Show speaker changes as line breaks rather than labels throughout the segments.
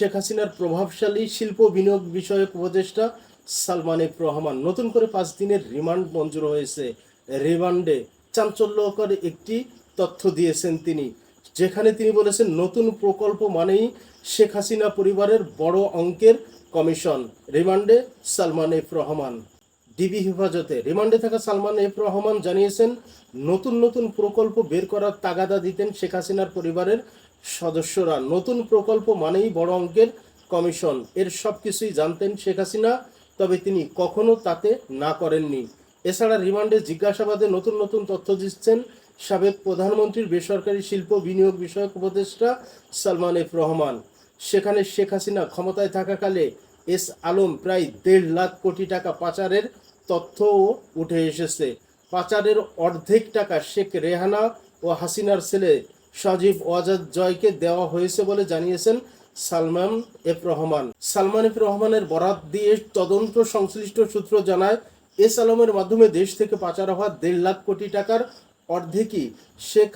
শেখ হাসিনার প্রভাবশালী শিল্প বিনিয়োগ বিষয়ক উপদেষ্টা সালমান এফ রহমান। নতুন করে পাঁচ দিনের রিমান্ড মঞ্জুর হয়েছে। রিমান্ডে চাঞ্চল্যকর একটি তথ্য দিয়েছেন তিনি, যেখানে তিনি বলেছেন, নতুন প্রকল্প মানেই শেখ হাসিনা পরিবারের বড় অঙ্কের কমিশন। রিমান্ডে সালমান এফ রহমান। ডিবি হেফাজতে রিমান্ডে থাকা সালমান এফ রহমান জানিয়েছেন, নতুন নতুন প্রকল্প বের করার তাগাদা দিতেন শেখ হাসিনার পরিবারের সদস্যরা নতুন প্রকল্প মানেই বড় অঙ্কের কমিশন। এর সব কিছুই জানতেন শেখ হাসিনা, তবে তিনি কখনো তাতে না করেননি। এছাড়া রিমান্ডে জিজ্ঞাসাবাদে নতুন নতুন তথ্য দিচ্ছেন সাবেক প্রধানমন্ত্রীর বেসরকারি শিল্প বিনিয়োগ বিষয়ক উপদেষ্টা সালমান এফ রহমান। সেখানে শেখ হাসিনা ক্ষমতায় থাকাকালে এস আলম প্রায় দেড় লাখ কোটি টাকা পাচারের তথ্যও উঠে এসেছে। পাচারের অর্ধেক টাকা শেখ রেহানা ও হাসিনার ছেলে সজীব ওয়াজাদ জয়কে দেওয়া হয়েছে বলে জানিয়েছেন সালমান এফ রহমান। সালমান এফ রহমানের বরাত দিয়ে তদন্ত সংশ্লিষ্ট সূত্র জানায়, এস আলমের মাধ্যমে দেশ থেকে পাচার হওয়া দেড় লাখ কোটি টাকার অর্ধেকই শেখ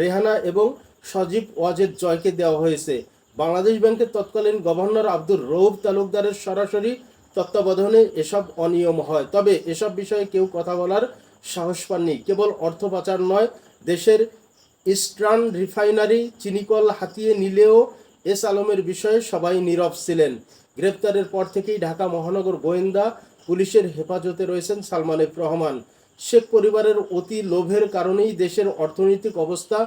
রেহানা এবং সজীব ওয়াজেদ জয়কে দেওয়া হয়েছে। বাংলাদেশ ব্যাংকের তৎকালীন গভর্নর আব্দুর রৌফ তালুকদারের সরাসরি তত্ত্বাবধানে এসব অনিয়ম হয়। তবে এসব বিষয়ে কেউ কথা বলার সাহস পাননি। কেবল অর্থ পাচার নয়, দেশের ইস্টার্ন রিফাইনারি চিনিকল হাতিয়ে নিলেও এস আলমের বিষয়ে সবাই নীরব ছিলেন। গ্রেপ্তারের পর থেকেই ঢাকা মহানগর গোয়েন্দা পুলিশের হেফাজতে রয়েছেন সালমান এফ রহমান। শেখ পরিবারের অতি লোভের কারণেই দেশের অর্থনৈতিক অবস্থা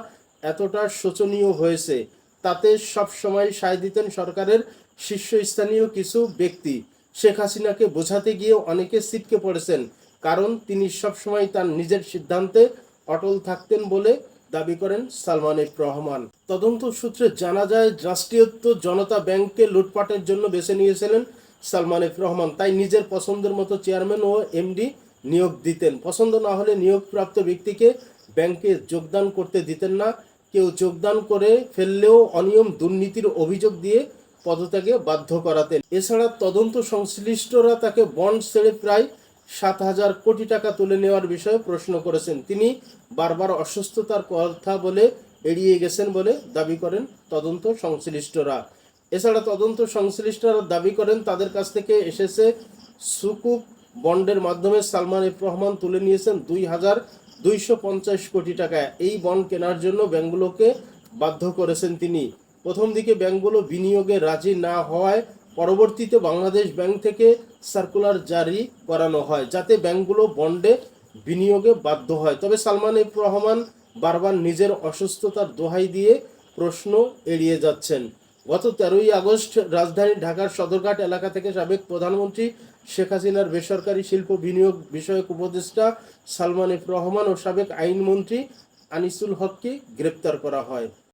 এতটা শোচনীয় হয়েছে। তাতে সব সময় সায় দিতেন সরকারের শীর্ষস্থানীয় কিছু ব্যক্তি। শেখ হাসিনাকে বোঝাতে গিয়ে অনেকে ছিটকে পড়েছেন, কারণ তিনি সবসময় তার নিজের সিদ্ধান্তে অটল থাকতেন বলে দাবি করেন সালমান এফ রহমান। তদন্ত সূত্রে জানা যায়, রাষ্ট্রীয়ত্ব জনতা ব্যাংককে লুটপাটের জন্য বেছে নিয়েছিলেন সালমান এফ রহমান। তাই নিজের পছন্দের মতো চেয়ারম্যান ও এমডি নিয়োগ দিতেন। পছন্দ না হলে নিয়োগপ্রাপ্ত ব্যক্তিকে ব্যাংকে যোগদান করতে দিতেন না। কেউ যোগদান করে ফেললেও অনিয়ম, দুর্নীতির অভিযোগ দিয়ে পদত্যাগে বাধ্য করাতেন। এছাড়া তদন্ত সংশ্লিষ্টরা তাকে বন্ড ছেড়ে প্রায় সাত হাজার কোটি টাকা তুলে নেওয়ার বিষয়ে প্রশ্ন করেছেন। তিনি বারবার অসুস্থতার কথা বলে এড়িয়ে গেছেন বলে দাবি করেন তদন্ত সংশ্লিষ্টরা। এছাড়া তদন্ত সংশ্লিষ্টরা দাবি করেন, তাদের কাছ থেকে এসেছে সুকুক বন্ডের মাধ্যমে সালমান এফ রহমান তুলে নিয়েছেন দুই হাজার দুইশো পঞ্চাশ কোটি টাকা। এই বন্ড কেনার জন্য ব্যাংকগুলোকে বাধ্য করেছেন তিনি। প্রথম দিকে ব্যাংকগুলো বিনিয়োগে রাজি না হওয়ায় পরবর্তীতে বাংলাদেশ ব্যাংক থেকে সার্কুলার জারি করানো হয়, যাতে ব্যাংকগুলো বন্ডে বিনিয়োগে বাধ্য হয়। তবে সালমান এফ রহমান বারবার নিজের অসুস্থতার দোহাই দিয়ে প্রশ্ন এড়িয়ে যাচ্ছেন। গত তেরোই আগস্ট রাজধানী ঢাকার সদরঘাট এলাকা থেকে সাবেক প্রধানমন্ত্রী শেখ হাসিনার বেসরকারি শিল্প বিনিয়োগ বিষয়ক উপদেষ্টা সালমান এফ রহমান ও সাবেক আইনমন্ত্রী আনিসুল হককে গ্রেপ্তার করা হয়।